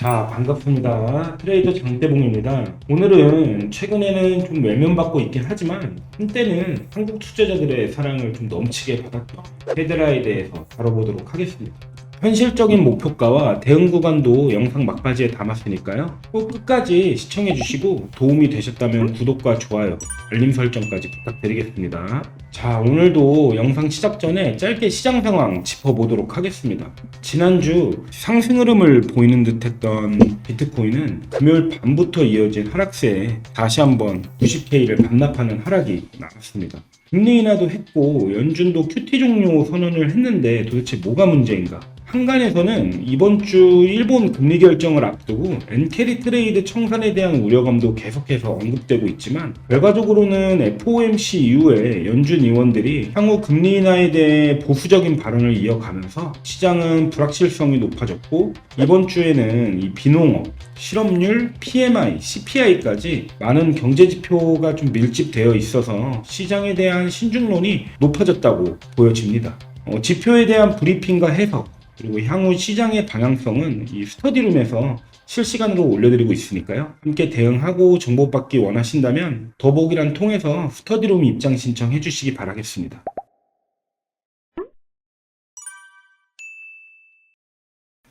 자, 반갑습니다. 트레이더 장대봉입니다. 오늘은 최근에는 좀 외면받고 있긴 하지만 한때는 한국 투자자들의 사랑을 좀 넘치게 받았던 헤드라에 대해서 다뤄보도록 하겠습니다. 현실적인 목표가와 대응 구간도 영상 막바지에 담았으니까요. 꼭 끝까지 시청해주시고 도움이 되셨다면 구독과 좋아요, 알림 설정까지 부탁드리겠습니다. 자, 오늘도 영상 시작 전에 짧게 시장 상황 짚어보도록 하겠습니다. 지난주 상승 흐름을 보이는 듯 했던 비트코인은 금요일 밤부터 이어진 하락세에 다시 한번 90K를 반납하는 하락이 나왔습니다. 금리 인하도 했고 연준도 QT 종료 선언을 했는데 도대체 뭐가 문제인가? 한간에서는 이번 주 일본 금리 결정을 앞두고 엔캐리 트레이드 청산에 대한 우려감도 계속해서 언급되고 있지만 결과적으로는 FOMC 이후에 연준 의원들이 향후 금리 인하에 대해 보수적인 발언을 이어가면서 시장은 불확실성이 높아졌고 이번 주에는 이 비농업, 실업률, PMI, CPI까지 많은 경제 지표가 좀 밀집되어 있어서 시장에 대한 신중론이 높아졌다고 보여집니다. 어, 지표에 대한 브리핑과 해석 그리고 향후 시장의 방향성은 이 스터디룸에서 실시간으로 올려드리고 있으니까요. 함께 대응하고 정보받기 원하신다면 더보기란 통해서 스터디룸 입장 신청해 주시기 바라겠습니다.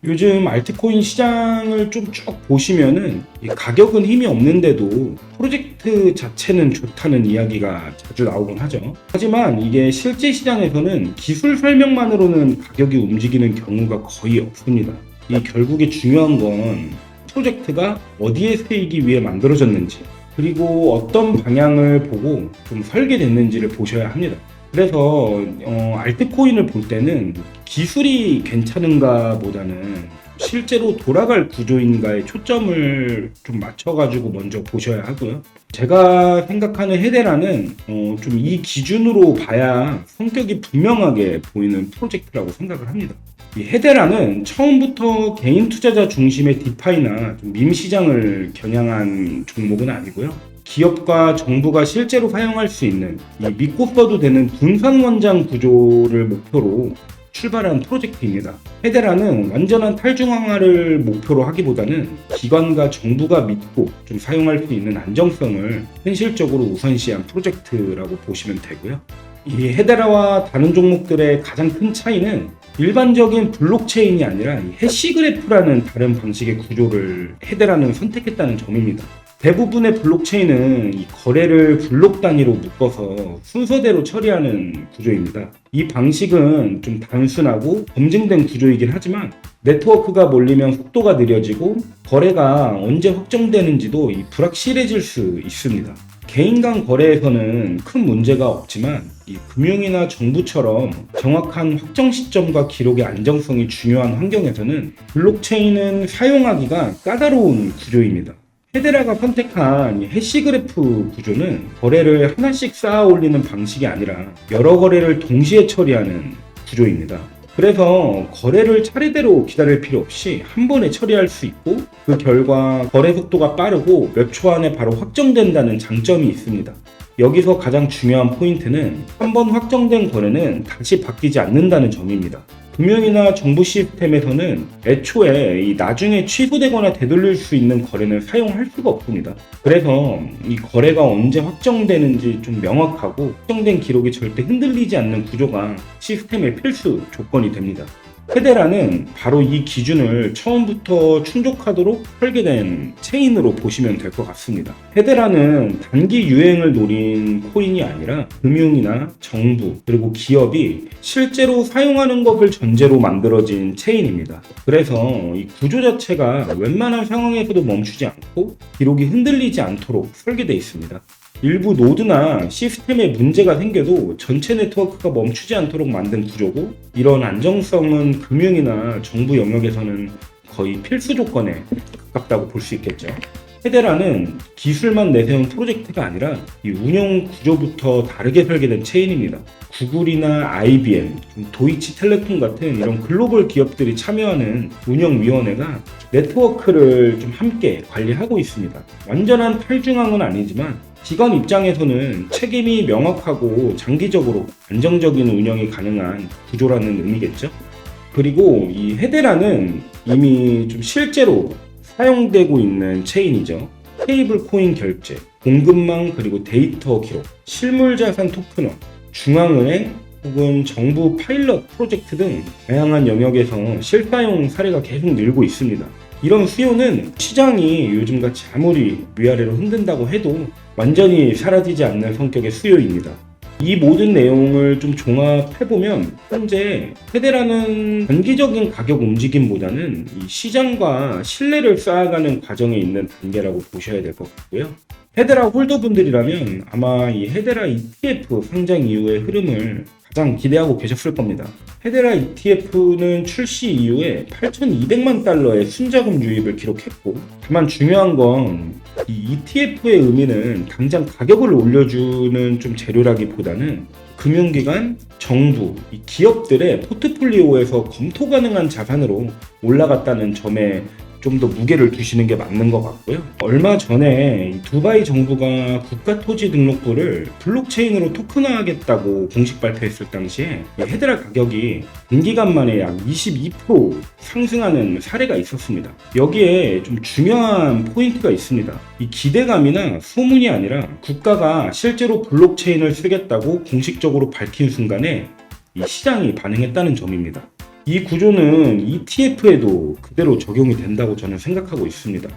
요즘 알트코인 시장을 좀 쭉 보시면은 이 가격은 힘이 없는데도 프로젝트 자체는 좋다는 이야기가 자주 나오곤 하죠. 하지만 이게 실제 시장에서는 기술 설명만으로는 가격이 움직이는 경우가 거의 없습니다. 이 결국에 중요한 건 프로젝트가 어디에 쓰이기 위해 만들어졌는지 그리고 어떤 방향을 보고 좀 설계됐는지를 보셔야 합니다. 그래서 어, 알트코인을 볼 때는 기술이 괜찮은가 보다는 실제로 돌아갈 구조인가에 초점을 좀 맞춰가지고 먼저 보셔야 하고요. 제가 생각하는 헤데라는 어, 좀 이 기준으로 봐야 성격이 분명하게 보이는 프로젝트라고 생각을 합니다. 이 헤데라는 처음부터 개인 투자자 중심의 디파이나 좀밈 시장을 겨냥한 종목은 아니고요. 기업과 정부가 실제로 사용할 수 있는 이 믿고 써도 되는 분산 원장 구조를 목표로 출발한 프로젝트입니다. 헤데라는 완전한 탈중앙화를 목표로 하기보다는 기관과 정부가 믿고 좀 사용할 수 있는 안정성을 현실적으로 우선시한 프로젝트라고 보시면 되고요. 이 헤데라와 다른 종목들의 가장 큰 차이는 일반적인 블록체인이 아니라 이 해시그래프라는 다른 방식의 구조를 헤데라는 선택했다는 점입니다. 대부분의 블록체인은 이 거래를 블록 단위로 묶어서 순서대로 처리하는 구조입니다. 이 방식은 좀 단순하고 검증된 구조이긴 하지만 네트워크가 몰리면 속도가 느려지고 거래가 언제 확정되는지도 이 불확실해질 수 있습니다. 개인 간 거래에서는 큰 문제가 없지만 이 금융이나 정부처럼 정확한 확정 시점과 기록의 안정성이 중요한 환경에서는 블록체인은 사용하기가 까다로운 구조입니다. 헤데라가 선택한 이 해시 그래프 구조는 거래를 하나씩 쌓아 올리는 방식이 아니라 여러 거래를 동시에 처리하는 구조입니다. 그래서 거래를 차례대로 기다릴 필요 없이 한 번에 처리할 수 있고 그 결과 거래 속도가 빠르고 몇 초 안에 바로 확정된다는 장점이 있습니다. 여기서 가장 중요한 포인트는 한 번 확정된 거래는 다시 바뀌지 않는다는 점입니다. 금융이나 정부 시스템에서는 애초에 이 나중에 취소되거나 되돌릴 수 있는 거래는 사용할 수가 없습니다. 그래서 이 거래가 언제 확정되는지 좀 명확하고 확정된 기록이 절대 흔들리지 않는 구조가 시스템의 필수 조건이 됩니다. 헤데라는 바로 이 기준을 처음부터 충족하도록 설계된 체인으로 보시면 될 것 같습니다. 헤데라는 단기 유행을 노린 코인이 아니라 금융이나 정부 그리고 기업이 실제로 사용하는 것을 전제로 만들어진 체인입니다. 그래서 이 구조 자체가 웬만한 상황에서도 멈추지 않고 기록이 흔들리지 않도록 설계되어 있습니다. 일부 노드나 시스템에 문제가 생겨도 전체 네트워크가 멈추지 않도록 만든 구조고 이런 안정성은 금융이나 정부 영역에서는 거의 필수 조건에 가깝다고 볼 수 있겠죠. 헤데라는 기술만 내세운 프로젝트가 아니라 이 운영 구조부터 다르게 설계된 체인입니다. 구글이나 IBM, 도이치 텔레콤 같은 이런 글로벌 기업들이 참여하는 운영위원회가 네트워크를 좀 함께 관리하고 있습니다. 완전한 탈중앙은 아니지만 기관 입장에서는 책임이 명확하고 장기적으로 안정적인 운영이 가능한 구조라는 의미겠죠. 그리고 이 헤데라는 이미 좀 실제로 사용되고 있는 체인이죠. 테이블 코인 결제, 공급망 그리고 데이터 기록, 실물 자산 토큰화, 중앙은행 혹은 정부 파일럿 프로젝트 등 다양한 영역에서 실사용 사례가 계속 늘고 있습니다. 이런 수요는 시장이 요즘같이 아무리 위아래로 흔든다고 해도 완전히 사라지지 않는 성격의 수요입니다. 이 모든 내용을 좀 종합해보면 현재 테데라는 단기적인 가격 움직임보다는 이 시장과 신뢰를 쌓아가는 과정에 있는 단계라고 보셔야 될 것 같고요. 헤데라 홀더분들이라면 아마 이 헤데라 ETF 상장 이후의 흐름을 가장 기대하고 계셨을 겁니다. 헤데라 ETF는 출시 이후에 8,200만 달러의 순자금 유입을 기록했고, 다만 중요한 건 이 ETF의 의미는 당장 가격을 올려주는 좀 재료라기보다는 금융기관, 정부, 이 기업들의 포트폴리오에서 검토 가능한 자산으로 올라갔다는 점에 좀 더 무게를 두시는 게 맞는 것 같고요. 얼마 전에 이 두바이 정부가 국가 토지 등록부를 블록체인으로 토큰화하겠다고 공식 발표했을 당시에 이 헤드라 가격이 단기간 만에 약 22% 상승하는 사례가 있었습니다. 여기에 좀 중요한 포인트가 있습니다. 이 기대감이나 소문이 아니라 국가가 실제로 블록체인을 쓰겠다고 공식적으로 밝힌 순간에 이 시장이 반응했다는 점입니다. 이 구조는 ETF에도 그대로 적용이 된다고 저는 생각하고 있습니다.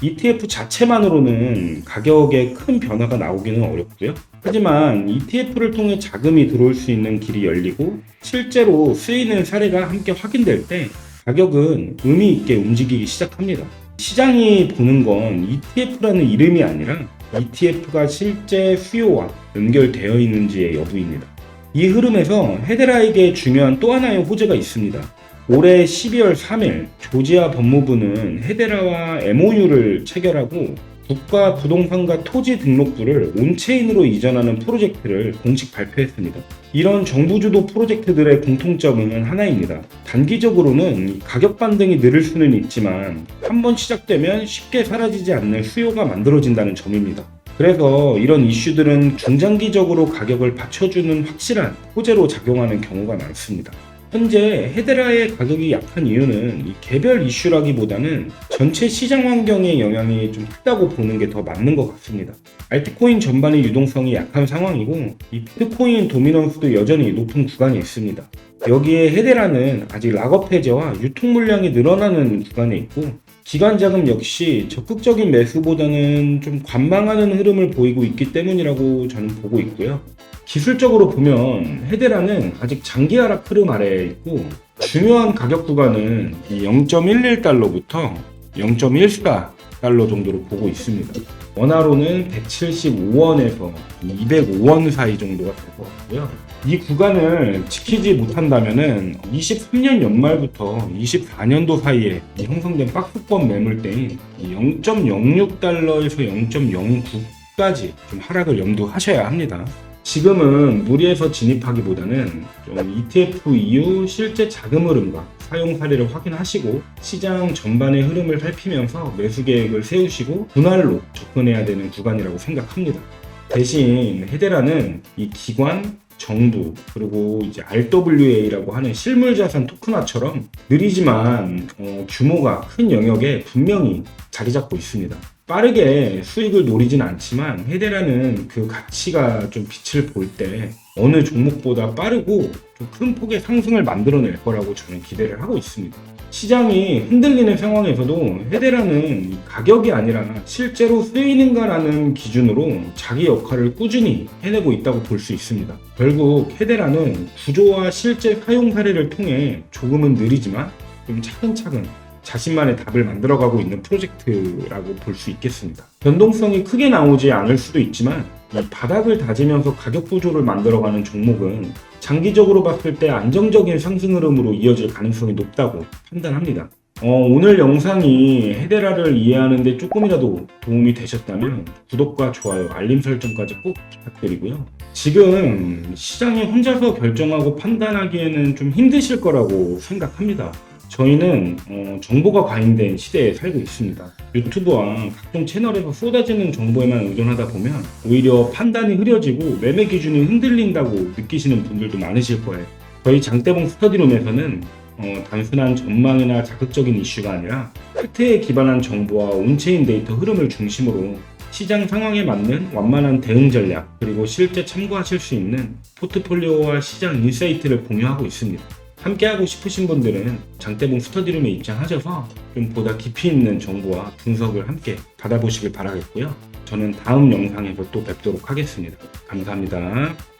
ETF 자체만으로는 가격에 큰 변화가 나오기는 어렵고요. 하지만 ETF를 통해 자금이 들어올 수 있는 길이 열리고 실제로 쓰이는 사례가 함께 확인될 때 가격은 의미 있게 움직이기 시작합니다. 시장이 보는 건 ETF라는 이름이 아니라 ETF가 실제 수요와 연결되어 있는지의 여부입니다. 이 흐름에서 헤데라에게 중요한 또 하나의 호재가 있습니다. 올해 12월 3일 조지아 법무부는 헤데라와 MOU를 체결하고 국가 부동산과 토지 등록부를 온체인으로 이전하는 프로젝트를 공식 발표했습니다. 이런 정부 주도 프로젝트들의 공통점은 하나입니다. 단기적으로는 가격 반등이 느릴 수는 있지만 한번 시작되면 쉽게 사라지지 않는 수요가 만들어진다는 점입니다. 그래서 이런 이슈들은 중장기적으로 가격을 받쳐주는 확실한 호재로 작용하는 경우가 많습니다. 현재 헤드라의 가격이 약한 이유는 이 개별 이슈라기보다는 전체 시장 환경의 영향이 좀 크다고 보는 게 더 맞는 것 같습니다. 알트코인 전반의 유동성이 약한 상황이고 이 비트코인 도미넌스도 여전히 높은 구간에 있습니다. 여기에 헤데라는 아직 락업 해제와 유통 물량이 늘어나는 구간에 있고 기관 자금 역시 적극적인 매수보다는 좀 관망하는 흐름을 보이고 있기 때문이라고 저는 보고 있고요. 기술적으로 보면 헤데라는 아직 장기 하락 흐름 아래에 있고 중요한 가격 구간은 0.11달러부터 0.14달러 정도로 보고 있습니다. 원화로는 175원에서 205원 사이 정도가 될 것 같고요. 이 구간을 지키지 못한다면은 23년 연말부터 24년도 사이에 이 형성된 박스권 매물대인 0.06달러에서 0.09까지 좀 하락을 염두하셔야 합니다. 지금은 무리해서 진입하기보다는 좀 ETF 이후 실제 자금 흐름과 사용 사례를 확인하시고 시장 전반의 흐름을 살피면서 매수 계획을 세우시고 분할로 접근해야 되는 구간이라고 생각합니다. 대신 헤데라는 이 기관, 정부 그리고 이제 RWA라고 하는 실물 자산 토큰화처럼 느리지만 어, 규모가 큰 영역에 분명히 자리 잡고 있습니다. 빠르게 수익을 노리진 않지만 헤데라는 그 가치가 좀 빛을 볼 때 어느 종목보다 빠르고 좀 큰 폭의 상승을 만들어낼 거라고 저는 기대를 하고 있습니다. 시장이 흔들리는 상황에서도 헤데라는 이 가격이 아니라 실제로 쓰이는가라는 기준으로 자기 역할을 꾸준히 해내고 있다고 볼 수 있습니다. 결국 헤데라는 구조와 실제 사용 사례를 통해 조금은 느리지만 좀 차근차근 자신만의 답을 만들어가고 있는 프로젝트라고 볼 수 있겠습니다. 변동성이 크게 나오지 않을 수도 있지만 이 바닥을 다지면서 가격 구조를 만들어가는 종목은 장기적으로 봤을 때 안정적인 상승 흐름으로 이어질 가능성이 높다고 판단합니다. 어, 오늘 영상이 헤데라를 이해하는데 조금이라도 도움이 되셨다면 구독과 좋아요, 알림 설정까지 꼭 부탁드리고요. 지금 시장이 혼자서 결정하고 판단하기에는 좀 힘드실 거라고 생각합니다. 저희는 어, 정보가 과잉된 시대에 살고 있습니다. 유튜브와 각종 채널에서 쏟아지는 정보에만 의존하다 보면 오히려 판단이 흐려지고 매매 기준이 흔들린다고 느끼시는 분들도 많으실 거예요. 저희 장대봉 스터디룸에서는 어, 단순한 전망이나 자극적인 이슈가 아니라 팩트에 기반한 정보와 온체인 데이터 흐름을 중심으로 시장 상황에 맞는 완만한 대응 전략 그리고 실제 참고하실 수 있는 포트폴리오와 시장 인사이트를 공유하고 있습니다. 함께하고 싶으신 분들은 장대봉 스터디룸에 입장하셔서 좀 보다 깊이 있는 정보와 분석을 함께 받아보시길 바라겠고요. 저는 다음 영상에서 또 뵙도록 하겠습니다. 감사합니다.